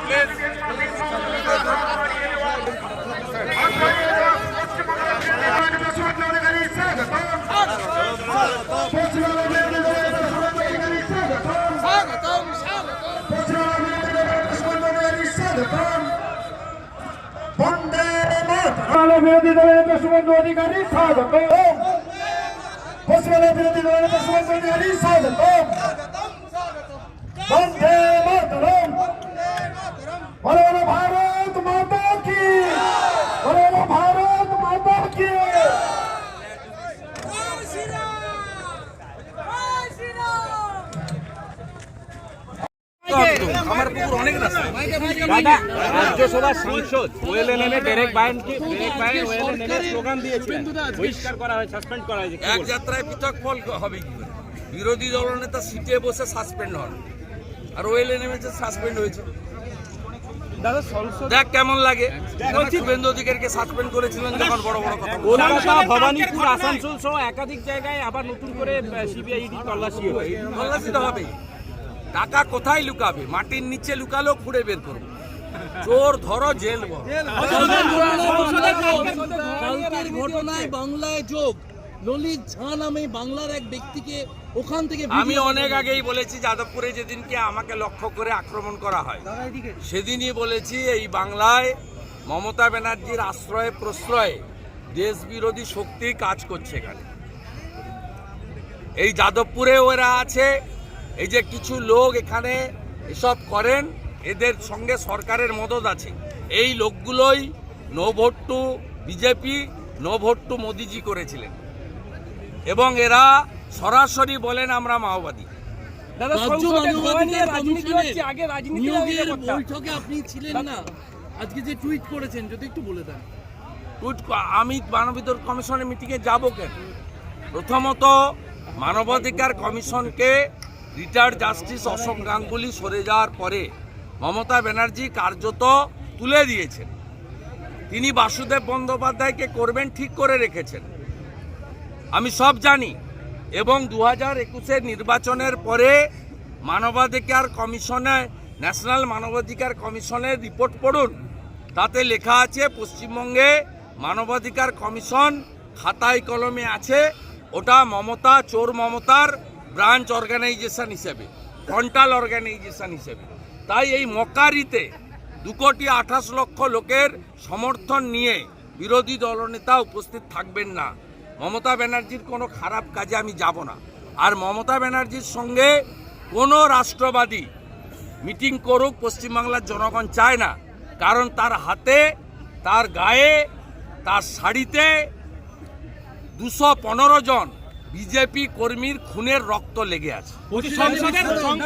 Please বন্দে মাতরম বিরোধী দলের নেতা শুভেন্দু অধিকারী স্বাগত পশ্চিমবঙ্গের বিরোধী দলের নেতা শুভেন্দু অধিকারী স্বাগত বন্দে মাতরম বলো বলো ভারত মাতা কি বলো বলো ভারত মাতা কি আমার পুকুর অনেক রাস্তা দাদা রাজ্যসভার সাংসদ ওয়েলএনএম এ ডেরেক বায়নকে ডেরেক বায়ন ওয়েলএনএম এর স্লোগান দিয়েছিলেন বহিষ্কার করা হয় সাসপেন্ড করা হয়েছে এক যাত্রায় পৃথক ফল হবে কি করে? বিরোধী দলনেতা সিটে বসে সাসপেন্ড হন। আর ওয়েলে নেমেছে সাসপেন্ড হয়েছে। দেখ কেমন লাগে। শুভেন্দু অধিকারীকে সাসপেন্ড করেছিলেন যখন বড় বড় কথা। কলকাতা ভবানীপুর আসানসোল সহ একাধিক জায়গায় আবার নতুন করে সিবিআই তল্লাশি তল্লাশি তো হবে টাকা কোথায় লুকাবে? মাটির নিচে লুকালো খুঁড়ে বের করব চোর ধরো জেল। কালকের ঘটনায় বাংলায় যোগ। ললিত ঝা নামে বাংলার এক ব্যক্তিকে ওখান থেকে আমি অনেক আগেই বলেছি যাদবপুরে যেদিনকে আমাকে লক্ষ্য করে আক্রমণ করা হয় সেদিনই বলেছি এই বাংলায় মমতা ব্যানার্জির আশ্রয়ে প্রশ্রয়ে দেশ বিরোধী শক্তি কাজ করছে এখানে। এই যাদবপুরে ওরা আছে এই যে কিছু লোক এখানে এসব করেন এদের সঙ্গে সরকারের মদত আছে। এই লোকগুলোই no vote to BJP no vote to Modiji করেছিলেন। এবং এরা সরাসরি বলেন আমরা মাওবাদী। আপনি ছিলেন না। আজকে যে টুইট করেছেন যদি একটু বলে দেন। টুইট আমি মানবাধিকার কমিশনের মিটিংয়ে যাব কেন? প্রথমত মানবাধিকার কমিশনকে রিটায়ার্ড জাস্টিস অশোক গাঙ্গুলি সরে যাওয়ার পরে মমতা ব্যানার্জি কার্যত তুলে দিয়েছেন। তিনি বাসুদেব বন্দ্যোপাধ্যায়কে করবেন ঠিক করে রেখেছেন। আমি সব জানি এবং দু হাজার একুশের নির্বাচনের পরে মানবাধিকার কমিশনে, ন্যাশনাল মানবাধিকার কমিশনের রিপোর্ট পড়ুন। তাতে লেখা আছে, পশ্চিমবঙ্গে মানবাধিকার কমিশন খাতায় কলমে আছে, ওটা মমতা, চোর মমতার ব্রাঞ্চ অর্গানাইজেশন হিসেবে ফ্রন্টাল অর্গানাইজেশন হিসেবে। তাই এই মকারিতে দু কোটি আঠাশ লক্ষ লোকের সমর্থন নিয়ে বিরোধী দলনেতা উপস্থিত থাকবেন না। মমতা ব্যানার্জির কোনো খারাপ কাজে আমি যাব না। আর মমতা ব্যানার্জির সঙ্গে কোনো রাষ্ট্রবাদী মিটিং করুক পশ্চিমবাংলার জনগণ চায় না। কারণ তার হাতে, তার গায়ে, তার শাড়িতে দুশো পনেরো জন বিজেপি কর্মীর খুনের রক্ত লেগে আছে। সংসদের